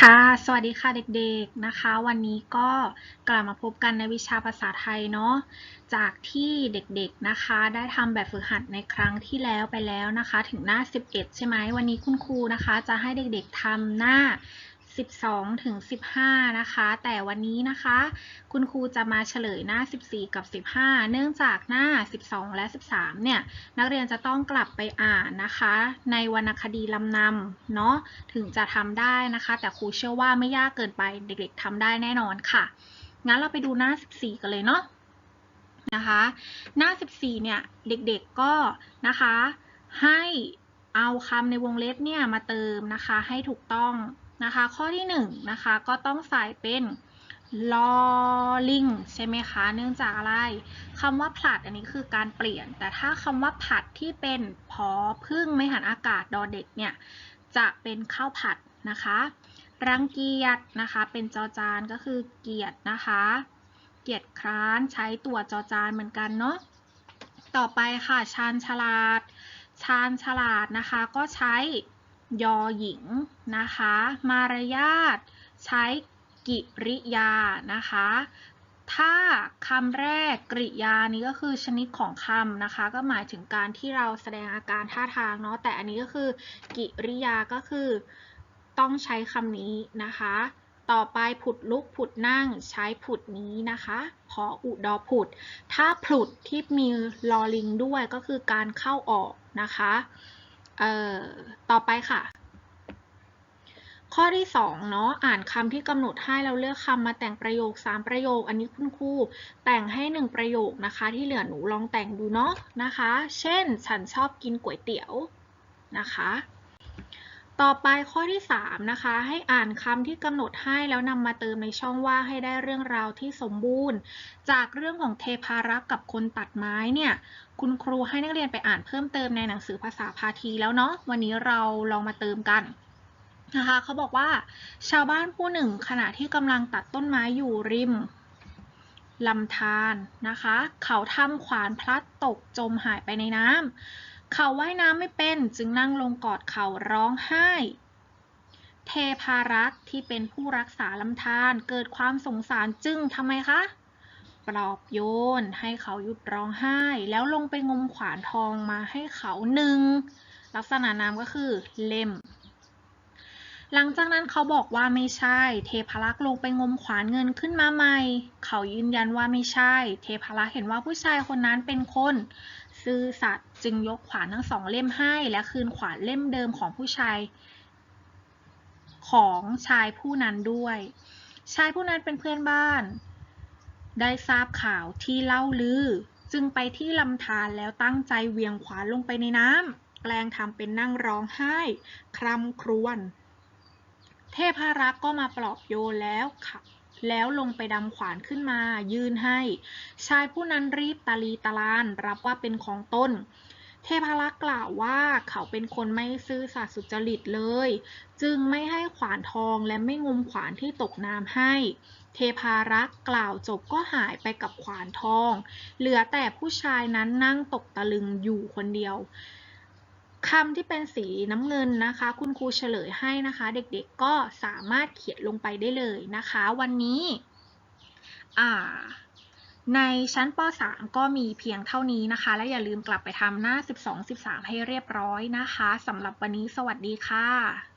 ค่ะ สวัสดีค่ะเด็กๆนะคะ วันนี้ก็กลับมาพบกันในวิชาภาษาไทยเนาะ จากที่เด็กๆนะคะ ได้ทำแบบฝึกหัดในครั้งที่แล้วไปแล้วนะคะ ถึงหน้า 11 ใช่ไหมวันนี้คุณครูนะคะ จะให้เด็กๆทำหน้า 12 ถึง 15 นะคะ แต่วันนี้นะคะ คุณครูจะมาเฉลยหน้า 14 กับ 15 เนื่องจากหน้า 12 และ 13 เนี่ย นักเรียนจะต้องกลับไปอ่านนะคะ ในวรรณคดีลำนำเนาะ ถึงจะทำได้นะคะ แต่ครูเชื่อว่าไม่ยากเกินไป เด็กๆทำได้แน่นอนค่ะ งั้นเราไปดูหน้า 14 กันเลยเนาะ นะคะ หน้า 14 เนี่ย เด็กๆก็นะคะ ให้เอาคำในวงเล็บเนี่ยมาเติมนะคะ ให้ถูกต้อง นะคะ ข้อที่1นะคะก็ต้องใส่เป็นลอลิงใช่ไหมคะ เนื่องจากอะไรคำว่าผลัดอันนี้คือการเปลี่ยน แต่ถ้าคำว่าผัดที่เป็นพอพึ่งไม่หันอากาศดอเด็กเนี่ยจะเป็นข้าวผัดนะคะ รังเกียจนะคะ เป็นจอจานก็คือเกียรตินะคะ เกียรติคร้านใช้ตัวจอจานเหมือนกันเนาะต่อไปค่ะชาญฉลาด ชาญฉลาดนะคะก็ใช้ ยอหญิงนะคะ มารยาทใช้กิริยานะคะ ถ้าคำแรกกริยานี้ก็คือชนิดของคำนะคะ ก็หมายถึงการที่เราแสดงอาการท่าทางเนาะแต่อันนี้ก็คือกิริยาก็คือต้องใช้คำนี้นะคะ ต่อไปผุดลุกผุดนั่งใช้ผุดนี้นะคะพออุดอผุด ถ้าผุดที่มีลอลิงด้วยก็คือการเข้าออกนะคะ เอ่อต่อไปค่ะ ข้อที่2เนาะอ่านคำที่กำหนดให้เราเลือกคำมาแต่งประโยค 3 ประโยค อันนี้คุณครูแต่งให้ 1 ประโยคนะคะ ที่เหลือหนูลองแต่งดูเนาะนะคะ เช่น ฉันชอบกินก๋วยเตี๋ยวนะคะ ต่อไปข้อที่ 3 นะคะ ให้อ่านคำที่กำหนดให้แล้วนำมาเติมในช่องว่างให้ได้เรื่องราวที่สมบูรณ์ จากเรื่องของเทพารักษ์กับคนตัดไม้เนี่ย คุณครูให้นักเรียนไปอ่านเพิ่มเติมในหนังสือภาษาพาทีแล้วเนาะวันนี้เราลองมาเติมกันนะคะเขาบอกว่า ชาวบ้านผู้หนึ่งขณะที่กำลังตัดต้นไม้อยู่ริมลำธารนะคะ เขาทำขวานพลัดตกจมหายไปในน้ำ เขาว่ายน้ำไม่เป็นจึงนั่งลงกอดเขาร้องไห้ เทพารักษ์ที่เป็นผู้รักษาลำธารเกิดความสงสารจึงทำไมคะ ปลอบโยนให้เขาหยุดร้องไห้ แล้วลงไปงมขวานทองมาให้เขาหนึ่งลักษณะนามก็คือเล่ม หลังจากนั้นเขาบอกว่าไม่ใช่ เทพารักษ์ลงไปงมขวานเงินขึ้นมาใหม่ เขายืนยันว่าไม่ใช่ เทพารักษ์เห็นว่าผู้ชายคนนั้นเป็นคน ซื่อสัตย์จึงยกขวานทั้งสองเล่มให้ และคืนขวานเล่มเดิมของผู้ชายของชายผู้นั้นด้วย ชายผู้นั้นเป็นเพื่อนบ้าน ได้ทราบข่าวที่เล่าลือ จึงไปที่ลำธารแล้วตั้งใจเวียงขวานลงไปในน้ำแกล้งทำเป็นนั่งร้องไห้ คร่ำครวญเทพารักษ์ก็มาปลอบโยนแล้วค่ะ แล้วลงไปดำขวานขึ้นมายื่นให้ ชายผู้นั้นรีบตาลีตาลานรับว่าเป็นของตนเทพารักษ์กล่าวว่าเขาเป็นคนไม่ซื่อสัตย์สุจริตเลย จึงไม่ให้ขวานทองและไม่งมขวานที่ตกน้ำให้ เทพารักษ์กล่าวจบก็หายไปกับขวานทอง เหลือแต่ผู้ชายนั้นนั่งตกตะลึงอยู่คนเดียว คำที่เป็นสีน้ำเงินนะคะ คุณครูเฉลยให้นะคะ เด็กๆก็สามารถเขียนลงไปได้เลยนะคะ วันนี้ในชั้นป .3 ก็มีเพียงเท่านี้นะคะ และอย่าลืมกลับไปทำหน้า 12-13 ให้เรียบร้อยนะคะสำหรับวันนี้สวัสดีค่ะ